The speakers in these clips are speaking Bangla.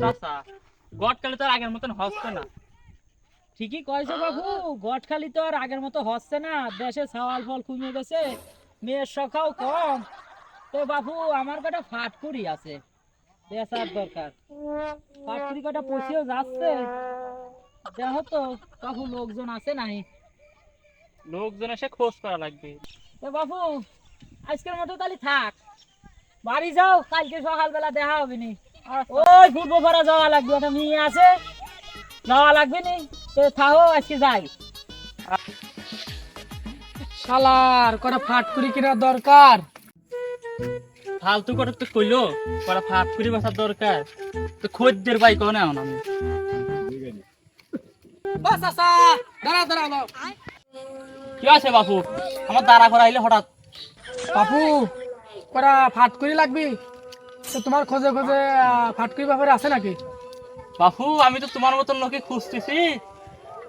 চাচা গটকালে তো আর আগের মতন হচ্ছে না। ঠিকই কয়েছে বাবু গটখালি তো আর আগের মতো হচ্ছে না। দেশে ফল কমে গেছে মেয়ের সংখ্যাও কম। তো বাবু আমার কটা ফাটকুড়ি আছে। বেচার দরকার। ফাটকুড়ি কটা পচিও যাচ্ছে। দেহ তো বাবু লোকজন আছে নাই? লোকজন এসে খোঁজ করা লাগবে। তো বাবু আজকের মতো তাহলে থাক। বাড়ি যাও কালকে সকালবেলা দেখা হবে নি। ওই ফুটবল ভরা যাওয়া লাগবে একটা মেয়ে আছে যাওয়া লাগবে নি তো থাকো আজকে যাই। শালার কটা ফাট করি কিনা দরকার? ফালতু করে তো কইলো করা ফাট করে বসার দরকার। তো খোঁজদের বাই কো না আমি? বাস আসা দাঁড়া দাঁড়া কি আছে বাপু? আমার দাঁড়া করা আইলে হঠাৎ। বাপু কটা ফাট করি লাগবি? তোমার খোঁজে খোঁজে আহ, ফাট করি ব্যাপারে আছে নাকি? বাপু আমি তো তোমার মতন লোকে খুঁজতেছি।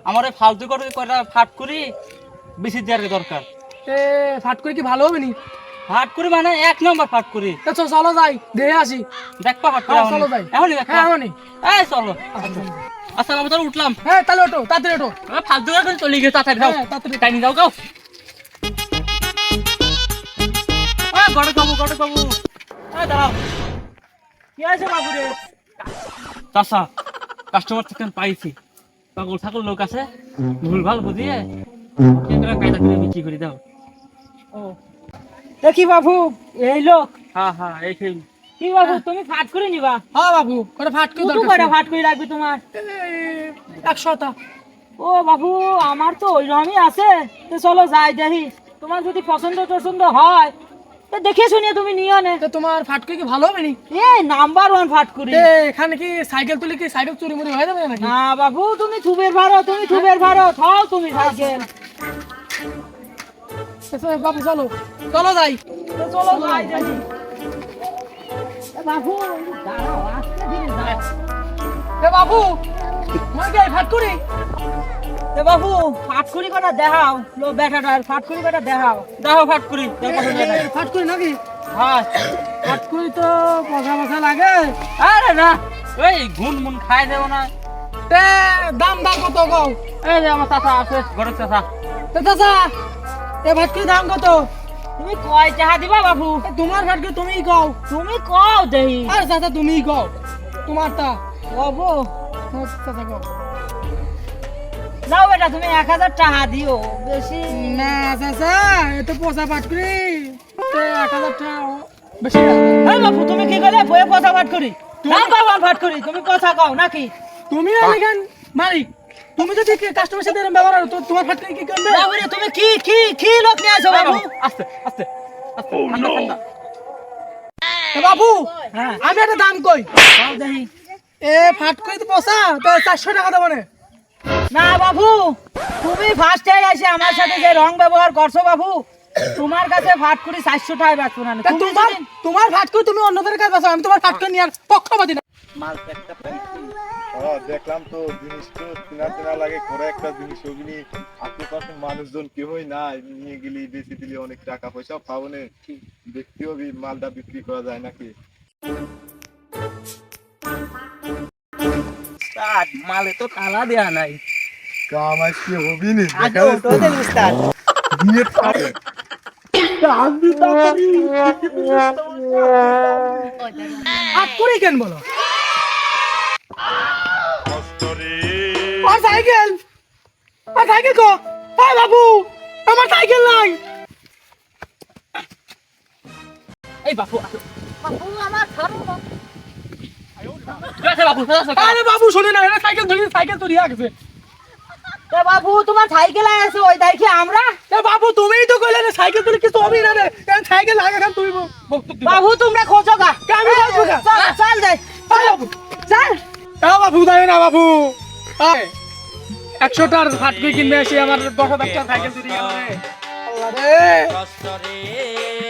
আমার ওই ফালতু করে কটা ফাট করি বেশি দেওয়ার দরকার। এ ফাট করি কি ভালো হবে নি? ফাট করি মানে এক নম্বর ফাট করি তো চলো যাই দেখে আসি। দেখবা ফাট করি হ্যাঁ, চলো যাই। এখনই দেখবা? হ্যাঁ এমনই এই চলো। আচ্ছা বাবু তাহলে উঠলাম। হ্যাঁ তাহলে ওটো তাড়াতাড়ি এবার ফালতু করে চলে গিয়ে তাড়াতাড়ি যাও। হ্যাঁ, তাড়াতাড়ি। টাইম যাও। গাও গড়ে বাবু গড়ে এই দাঁড়াও। কি আছে বাবু চাষা কাস্টমার থেকে পাইছি? পাগল ছাগল লোক আছে ভুল ভালো বুঝিয়ে কেন্দ্র কায়দা করে বিক্রি করে দাও। ও। দেখি বাবু? এই লোক? হ্যাঁ হ্যাঁ এই খেয়ে কি বাবু তুমি ফাট করে নিবা? হ্যাঁ বাবু কটা ফাট করি দরকার কয়টা ফাট করে লাগবে তোমার? ও বাবু আমার তো ওই রকমই আছে। তো চলো যাই দেখি। তোমার যদি পছন্দ টছন্দ হয় দেখে শুনিয়ে তুমি নিও নে। তো তোমার ফাট কি ভালো হবে নি? এ নাম্বার ওয়ান ফাট করি এ, এখানে কি সাইকেল তুলে কি সাইকেল চুরি মুড়ি হয়ে যাবে নাকি? না বাবু তুমি থুবের ভারো তুমি থুবের ভারো থাও তুমি সাইকেল। বাবু চলো। চলো যাই। চলো যাই বাবু দাঁড়াও আস্তে ধীরে যাও। এ বাবু মই কি ফাট এ বাবু ফাট করি কটা দেখাও। লো বেটাটার ফাট কটা দেখাও। দেখো ফাট করি এ, ফাট করি নাকি? হ্যাঁ। ফাট করি তো পয়সা পয়সা লাগে। আরে না ওই গুন মুন খাই দেবো না। তে দাম দাম কত কও এই যে আমার চাষা আছে ঘরের চাষা তে চাচা করি দাম কত? তুমি কয় টাকা দিবা বাবু? তোমার ফাট করি তুমিই কও। তুমি কও দেহি আরে চাচা তুমিই কও। তোমারটা। বাবু। চাচা কও। যাও বেটা তুমি এক হাজার টাকা দিও বেশি। না চাচা এ তো ফাট করি। তে এক হাজার টাকা বেশি না। এই বাবু তুমি কি করলে? বইয়ে পয়সা ফাট করি। ফাট করি। তুমি কথা কও নাকি? তুমি এখান মালিক তুমি যদি কাস্টমার সাথে এরকম ব্যবহার তো তোমার ফাট কি করবে? বাবু রে, তুমি কি কি কি লোক নিয়ে আসো বাবু আস্তে আস্তে আস্তে বাবু হ্যাঁ। আমি একটা দাম কই। এ ফাট করি তো পয়সা তো চারশো টাকা দেবো না। না বাবু তুমি ফার্স্ট টাইম এসে আমার সাথে যে রং ব্যবহার করছ বাবু তোমার কাছে ফাট করি চারশো টাকা বেচবো না তোমার তোমার ফাট করে তুমি অন্যদের কাছে বাঁচাও আমি তোমার ফাট করে নিয়ে আর পক্ষপাতি না। দেখলাম তো জিনিস তো চেনা চেনা লাগে করে একটা জিনিস ওগুলি আশেপাশের মানুষজন কেউই নাই নিয়ে গেলি বেশি দিলে অনেক টাকা পয়সা পাবো না। দেখতেও মালটা বিক্রি করা যায় নাকি? মালে তো তালা দেয়া নাই। কাম আজকে হবি নি? আগে তোদের উস্তাদ দিয়ে থাকে। করে কেন বলো? আর সাইকেল? আর সাইকেল কো? হ্যাঁ বাবু আমার সাইকেল নাই। এই বাপু বাবু আমার ছাড়ো চাচা আরে বাবু শুনে না সাইকেল ধরে সাইকেল তো রিয়া গেছে এ বাবু তোমার সাইকেল আছে ওই দেখি আমরা। এ বাবু তুমিই তো কইলে না সাইকেল তুলে কিছু হবে না রে। কারণ সাইকেল লাগে না তুমি বাবু তোমরা খোঁজো গা। আমি বলব গা। চল চল যাই। চল এ বাবু দাও না বাবু। একশোটার ফাট করে কিনবে এসে আমার দশ হাজার সাইকেল চুরি গেল রে। আল্লাহ রে।